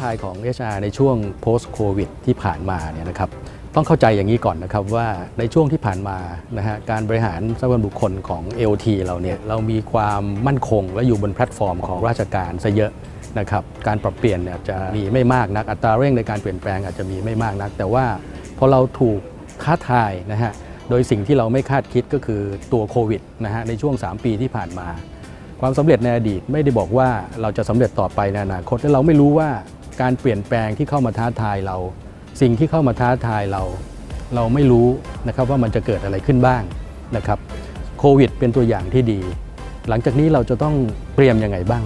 ทายของ HR ในช่วง post covid ที่ผ่านมาเนี่ยนะครับต้องเข้าใจอย่างนี้ก่อนนะครับว่าในช่วงที่ผ่านมานะฮะการบริหารทรัพยากรบุคคลของ LT เราเนี่ยเรามีความมั่นคงและอยู่บนแพลตฟอร์มของราชการซะเยอะนะครับการปรับเปลี่ยนเนี่ยจะมีไม่มากนักอัตราเร่งในการเปลี่ยนแปลงอาจจะมีไม่มากนัก แต่ว่าพอเราถูกท้าทายนะฮะโดยสิ่งที่เราไม่คาดคิดก็คือตัวโควิดนะฮะในช่วง 3 ปีที่ผ่านมา ความสำเร็จในอดีตไม่ได้บอกว่าเราจะสำเร็จต่อไปในอนาคตและเราไม่รู้ว่า การเปลี่ยนแปลงที่เข้ามาท้าทายเรา สิ่งที่เข้ามาท้าทายเรา เราไม่รู้นะครับว่ามันจะเกิดอะไรขึ้นบ้างนะครับโควิด เป็นตัวอย่างที่ดี หลังจากนี้เราจะต้องเตรียมยังไงบ้าง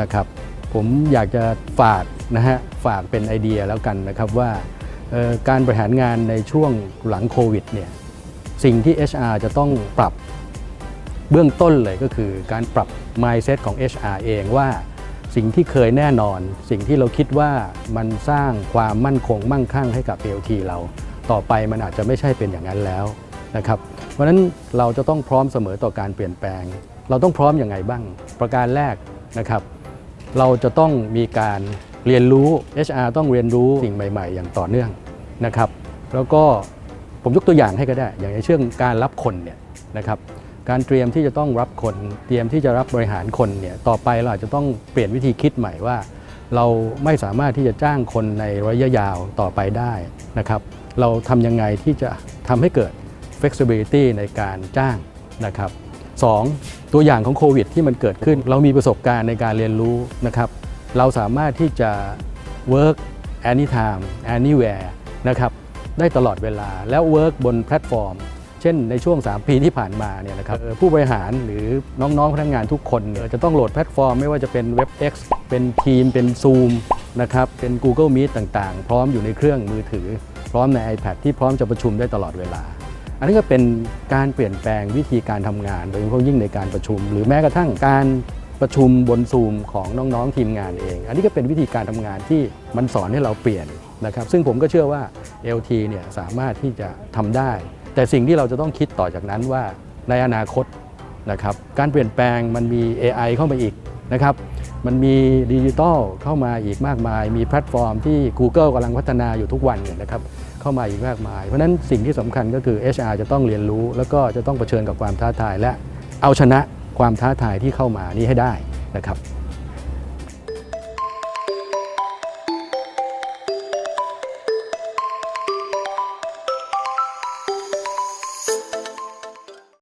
นะครับ ผมอยากจะฝากนะฮะฝากเป็นไอเดียแล้วกันนะครับว่าการบริหารงานในช่วงหลังโควิดเนี่ยสิ่งที่ HR จะต้องปรับเบื้องต้นเลยก็คือการปรับ mindset ของ HR เองว่า สิ่งที่เคยแน่นอน สิ่งที่เราคิดว่ามันสร้างความมั่นคงมั่งคั่งให้กับ LT เรา ต่อไปมันอาจจะไม่ใช่เป็นอย่างนั้นแล้วนะครับเพราะฉะนั้นเราจะต้องพร้อมเสมอต่อการเปลี่ยนแปลง เราต้องพร้อมอย่างไงบ้าง ประการแรกนะครับ เราจะต้องมีการเรียนรู้ HR ต้องเรียนรู้สิ่งใหม่ ๆ อย่างต่อเนื่องนะครับ แล้วก็ผมยกตัวอย่างให้ก็ได้ อย่างเชื่องการรับคนเนี่ยนะครับ การเตรียมที่จะต้องรับคน เตรียมที่จะรับบริหารคนเนี่ยต่อไปเราอาจจะต้องเปลี่ยนวิธีคิดใหม่ว่า เราไม่สามารถที่จะจ้างคนในระยะยาวต่อไปได้นะครับ เราทำยังไงที่จะทำให้เกิด flexibility ในการจ้างนะครับสองตัวอย่างของโควิดที่มันเกิดขึ้น เรามีประสบการณ์ในการเรียนรู้นะครับ เราสามารถที่จะ work anytime anywhere นะครับได้ตลอดเวลาแล้ว work บนแพลตฟอร์ม ช่นในช่วง 3 ปีที่ผ่านมาเนี่ยนะครับเอ่อผู้บริหารหรือน้องๆพนักงานทุกคนเนี่ยจะต้องโหลดแพลตฟอร์มไม่ว่าจะเป็น WebEx เป็น Team เป็น Zoom นะครับเป็น Google Meet ต่างๆ พร้อมอยู่ในเครื่องมือถือ พร้อมใน iPad ที่พร้อมจะประชุมได้ตลอดเวลา อันนี้ก็เป็นการเปลี่ยนแปลงวิธีการทำงาน โดยเฉพาะยิ่งในการประชุม หรือแม้กระทั่งการประชุมบนซูมของน้องๆทีมงานเอง อันนี้ก็เป็นวิธีการทำงานที่มันสอนให้เราเปลี่ยนนะครับ ซึ่งผมก็เชื่อว่า LT เนี่ยสามารถที่จะทำได้ แต่สิ่งที่เราจะต้องคิดต่อจากนั้นว่าในอนาคตนะครับการเปลี่ยนแปลงมันมี AI เข้ามาอีกนะครับมันมีดิจิทัลเข้ามาอีกมากมาย มีแพลตฟอร์มที่ Google กำลังพัฒนาอยู่ทุกวันเนี่ยนะครับเข้ามาอีกมากมาย เพราะฉะนั้นสิ่งที่สำคัญก็คือ HR จะต้องเรียนรู้ แล้วก็จะต้องเผชิญกับความท้าทายและเอาชนะความท้าทายที่เข้ามานี้ให้ได้นะครับ